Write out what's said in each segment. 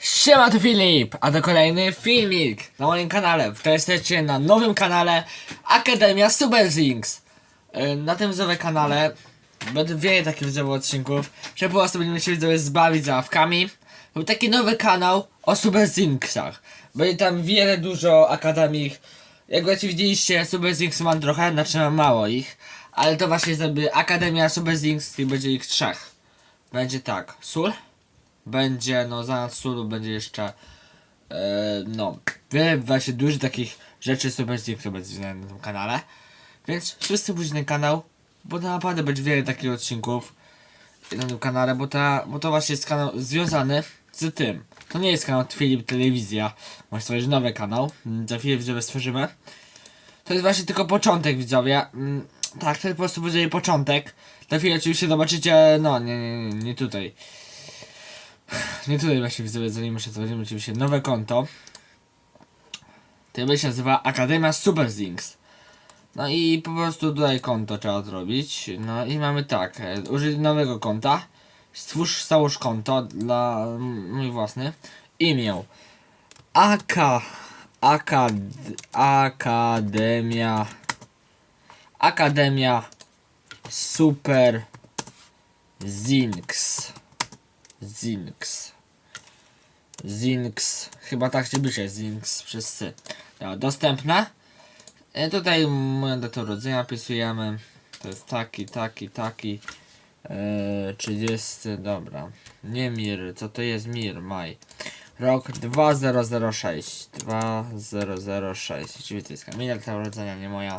Siema, to Filip, a to kolejny filmik na moim kanale. To jesteście na nowym kanale Akademia Super Zinks. Yy, Na tym widzowie kanale będę wiele takich widzowych odcinków, że po prostu będziemy się widzowie zbawić zabawkami. Był taki nowy kanał o Super Zinksach. Będzie tam wiele dużo akademii. Jak właśnie widzieliście, Super Zinks mam trochę, znaczy mam mało ich. Ale to właśnie jest jakby Akademia Super Zinks i będzie ich trzech. Będzie tak, Sul, będzie, no zamiast sulu będzie jeszcze e, no, wiele właśnie dużo takich rzeczy super które będzie na tym kanale. Więc wszyscy pójść na kanał, bo naprawdę będzie wiele takich odcinków na tym kanale, bo, ta, bo to właśnie jest kanał związany z tym. To nie jest kanał Filip Telewizja, może stworzyć nowy kanał, mm, za chwilę widzowie stworzymy. To jest właśnie tylko początek widzowie. Mm, Tak, to po prostu będzie początek. Za chwilę oczywiście zobaczycie, no nie, nie, nie tutaj. Nie tutaj właśnie widzowie, zanim jeszcze stworzymy oczywiście nowe konto. To będzie się nazywa Akademia Super Zinks. No i po prostu tutaj konto trzeba zrobić. No i mamy tak, e, użyć nowego konta. Stwórz, załóż konto dla mm, mój własny. Imię. AK. Akad, Akademia. Akademia Super Zinks. Zinks. Zinks. Chyba tak się pisze, Zinks przez sy. Dobra, dostępne. E, tutaj datę urodzenia wpisujemy. To jest taki, taki, taki. E, 30, dobra. Nie mir, co to jest mir, maj. Rok 2006. 2006. Oczywiście to jest Kamila, data urodzenia, nie moja.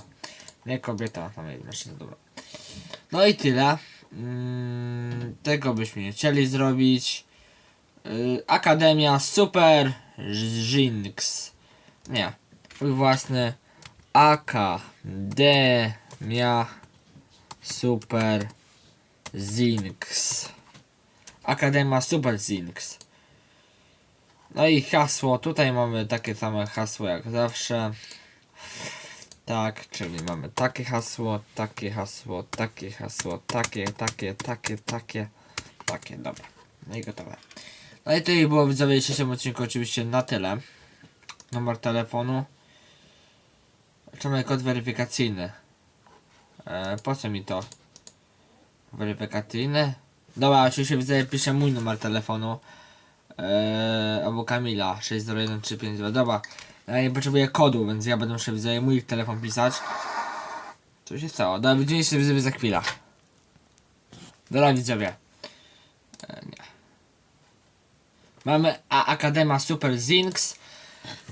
Nie kobieta, tam jest dobra. No i tyle. Mm, tego byśmy nie chcieli zrobić. Y, Akademia Super Zinks. Nie. Twój własny Akademia Super Zinks. Akademia Super Zinks. No i hasło. Tutaj mamy takie same hasło jak zawsze. Tak, czyli mamy takie hasło, takie hasło, takie hasło, takie, takie, takie, takie, takie, dobra. No i gotowe. No i to i było widzowie w dzisiejszym odcinku oczywiście na tyle. Numer telefonu. Czemu kod weryfikacyjny? E, po co mi to? Weryfikacyjny? Dobra, oczywiście widzowie piszę mój numer telefonu. E, albo Kamila 601352. Dobra. Ja nie potrzebuję kodu, więc ja będę musiał widzowie mój telefon pisać. Co się stało? Dobra, widzimy się widzowie za chwilę. Dobra widzowie. E, nie. Mamy A Akademia Super Zinks.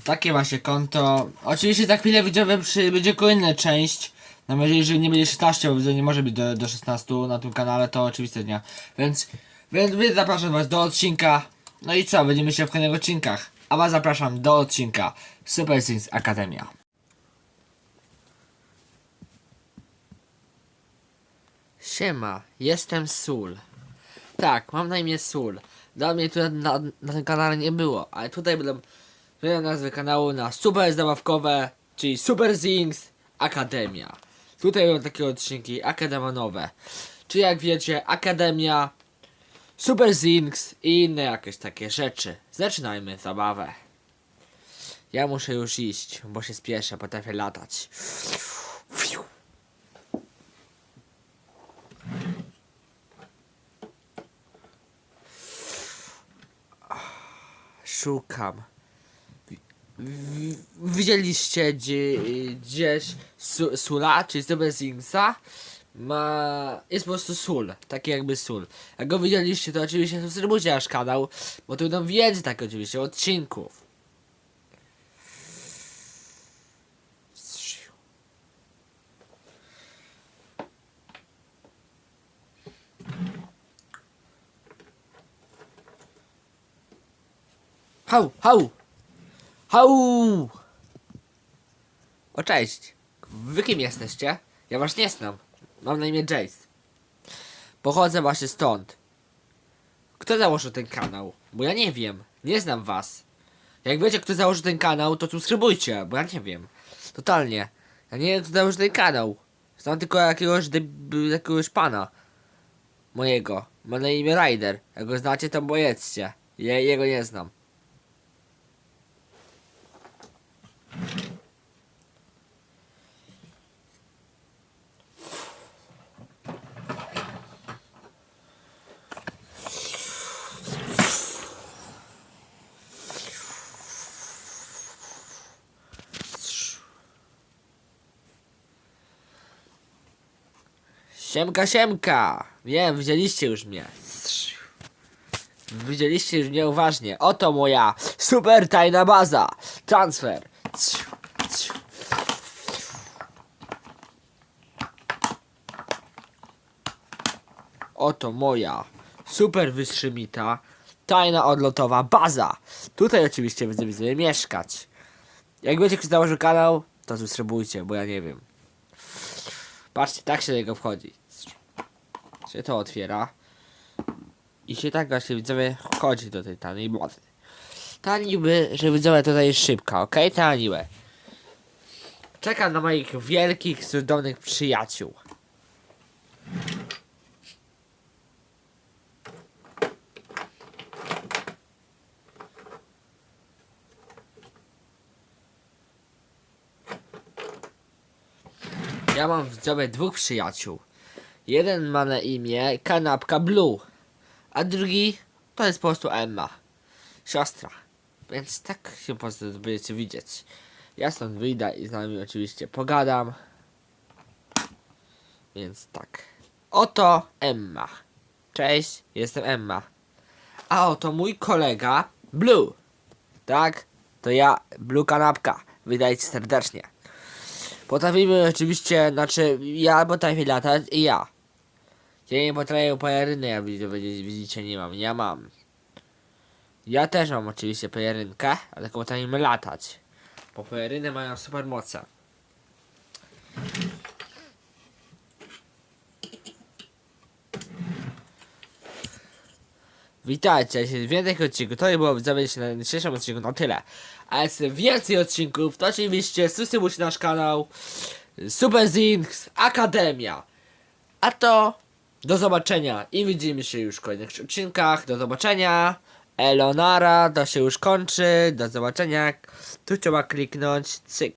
Takie właśnie konto. Oczywiście za chwilę widzowie przy, będzie kolejna część. Mam nadzieję, że nie będzie 16, bo widzowie nie może być do, do 16 na tym kanale, to oczywiste nie. Więc, więc, więc zapraszam was do odcinka. No i co, będziemy się w kolejnych odcinkach. A was zapraszam do odcinka Super Zinks Akademia. Siema, jestem Sul. Tak, mam na imię Sul. Dla mnie tu na, na tym kanale nie było, ale tutaj będę zmieniał nazwę kanału na Super Zabawkowe, czyli Super Zinks Akademia. Tutaj będą takie odcinki akademanowe. Czy jak wiecie, Akademia, Super Zinks i inne jakieś takie rzeczy. Zaczynajmy zabawę. Ja muszę już iść, bo się spieszę, potrafię latać. Szukam. Wi- wi- Widzieliście gdzie, gdzieś su, Sula, czyli Super Zingsa? Ma... Jest po prostu sól, taki jakby sól. Jak go widzieliście, to oczywiście subskrybujcie nasz kanał, bo tu będą więcej tak oczywiście odcinków. Hał, hał! Hał! O cześć! Wy kim jesteście? Ja was nie znam. Mam na imię Jace. Pochodzę właśnie stąd. Kto założył ten kanał? Bo ja nie wiem. Nie znam was. Jak wiecie kto założył ten kanał, to subskrybujcie, bo ja nie wiem. Totalnie. Ja nie wiem kto założył ten kanał. Znam tylko jakiegoś jakiegoś pana. Mojego. Ma na imię Ryder. Jak go znacie, to bojeccie. Ja jego nie znam. Siemka, siemka! Wiem, widzieliście już mnie. Widzieliście już mnie uważnie. Oto moja super tajna baza. Transfer. Oto moja super wystrzymita tajna odlotowa baza. Tutaj oczywiście będziemy mieszkać. Jak będzie ktoś założył kanał, to subskrybujcie, bo ja nie wiem. Patrzcie, tak się do niego wchodzi. Się to otwiera. I się tak właśnie widzowie wchodzi do tej taniej bazy. Ta niby, że widzowie tutaj jest szybka, ok? Ta niby. Czekam na moich wielkich, cudownych przyjaciół. Ja mam widzowie dwóch przyjaciół. Jeden ma na imię Kanapka Blue, a drugi to jest po prostu Emma, siostra. Więc tak się po prostu będziecie widzieć. Ja stąd wyjdę i z nami oczywiście pogadam. Więc tak. Oto Emma. Cześć, jestem Emma. A oto mój kolega Blue. Tak? To ja, Blue Kanapka. Witajcie serdecznie. Potrafimy oczywiście, znaczy ja potrafię latać i ja. Ja nie potrafię peleryny, jak widzicie, nie mam, ja mam. Ja też mam oczywiście pelerynkę, ale tylko potrafimy latać. Bo peleryny mają super moce. Witajcie, jest więcej odcinków. To nie było się na dzisiejszym odcinku na tyle. A jest więcej odcinków, to oczywiście subskrybujcie nasz kanał Super Zinks Akademia. A to do zobaczenia i widzimy się już w kolejnych odcinkach. Do zobaczenia. Elonara, to się już kończy. Do zobaczenia. Tu trzeba kliknąć cyk.